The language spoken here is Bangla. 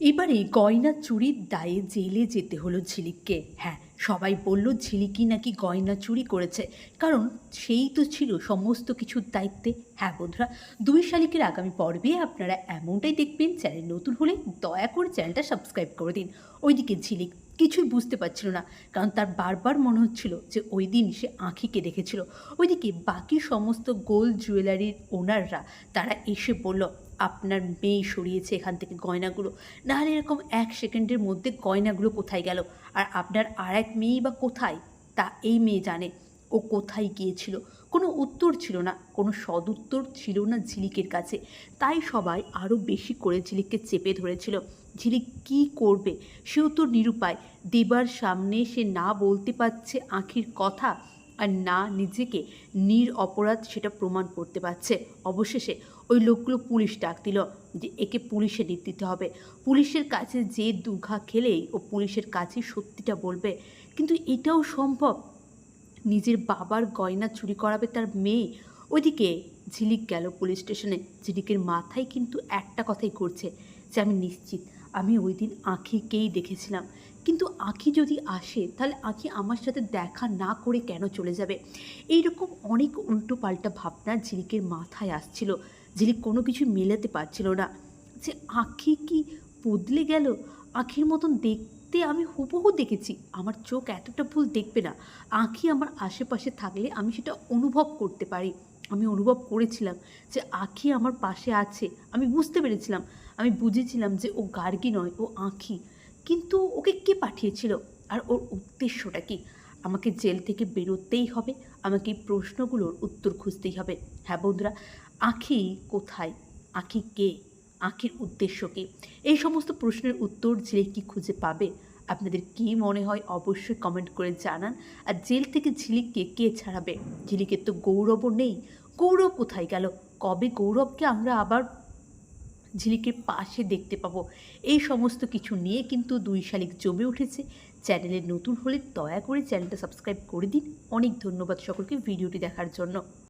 এবারে গয়না চুরির দায়ে জেলে যেতে হলো ঝিলিককে। হ্যাঁ সবাই বলল ঝিলিকি নাকি গয়না চুরি করেছে। কারণ সেই তো ছিল সমস্ত কিছুর দায়িত্বে। হ্যাঁ বন্ধুরা, দুই শালিকের আগামী পর্বে আপনারা এমনটাই দেখবেন। চ্যানেল নতুন হলে দয়া করে চ্যানেলটা সাবস্ক্রাইব করে দিন। ওইদিকে ঝিলিক কিছুই বুঝতে পারছিল না, কারণ তার বারবার মনে হচ্ছিল যে ওই দিন সে আঁখিকে দেখেছিল। ওইদিকে বাকি সমস্ত গোল্ড জুয়েলারির ওনাররা, তারা এসে বলল আপনার মেয়ে সরিয়েছে এখান থেকে গয়নাগুলো। নাহলে এরকম এক সেকেন্ডের মধ্যে গয়নাগুলো কোথায় গেল? আর আপনার আর এক মেয়েই বা কোথায়? তা এই মেয়ে জানে। ও কোথায় গিয়েছিল? কোনো উত্তর ছিল না। কোনো সদুত্তর ছিল না ঝিলিকের কাছে। তাই সবাই আরও বেশি করে ঝিলিককে চেপে ধরেছিল। ঝিলিক কী করবে? সেও তো নিরুপায়। দেবার সামনে সে না বলতে পারছে আঁখির কথা। আর না নিজেকে নির অপরাধ সেটা প্রমাণ করতে পারছে। অবশেষে ওই লোকগুলো পুলিশ ডাক দিল যে একে পুলিশে দিতে হবে। পুলিশের কাছে যে দুঘা খেলেই ও পুলিশের কাছে সত্যিটা বলবে। কিন্তু এটাও সম্ভব? নিজের বাবার গয়না চুরি করাবে তার মেয়ে। ওইদিকে ঝিলিক গেল পুলিশ স্টেশনে। ঝিলিকের মাথায় কিন্তু একটা কথাই করছে যে আমি নিশ্চিত, আমি ওই দিন আঁখিকেই দেখেছিলাম। কিন্তু আঁখি যদি আসে, তাহলে আঁখি আমার সাথে দেখা না করে কেন চলে যাবে? এইরকম অনেক উল্টো পাল্টা ভাবনা ঝিলিকের মাথায় আসছিল। ঝিলিক কোনো কিছু মেলাতে পারছিল না। যে আঁখি কি বদলে গেল? আঁখির মতন দেখতে আমি হুবহু দেখেছি। আমার চোখ এতটা ভুল দেখবে না। আঁখি আমার আশেপাশে থাকলে আমি সেটা অনুভব করতে পারি। আমি অনুভব করেছিলাম যে আঁখি আমার পাশে আছে। আমি বুঝতে পেরেছিলাম। আমি বুঝেছিলাম যে ও গার্গী নয়, ও আঁখি। কিন্তু ওকে কে পাঠিয়েছিল? আর ওর উদ্দেশ্যটা কি? আমাকে জেল থেকে বেরোতেই হবে, আমাকে এই প্রশ্নগুলোর উত্তর খুঁজতেই হবে। হ্যাঁ বন্ধুরা, আঁখি কোথায়? আঁখি কে? আঁখির উদ্দেশ্য কি? এই সমস্ত প্রশ্নের উত্তর ঝিলিক কি খুঁজে পাবে, আপনাদের কি মনে হয় অবশ্যই কমেন্ট করে জানান। আর জেল থেকে ঝিলিককে কে ছাড়াবে? ঝিলিকের তো গৌরবও নেই। গৌরব কোথায় গেল? কবে গৌরবকে আমরা আবার ঝিলিকের পাশে দেখতে পাবো? এই সমস্ত কিছু নিয়ে কিন্তু দুই শালিক জমে উঠেছে। চ্যানেলে নতুন হলে দয়া করে চ্যানেলটা সাবস্ক্রাইব করে দিন। অনেক ধন্যবাদ সকলকে ভিডিওটি দেখার জন্য।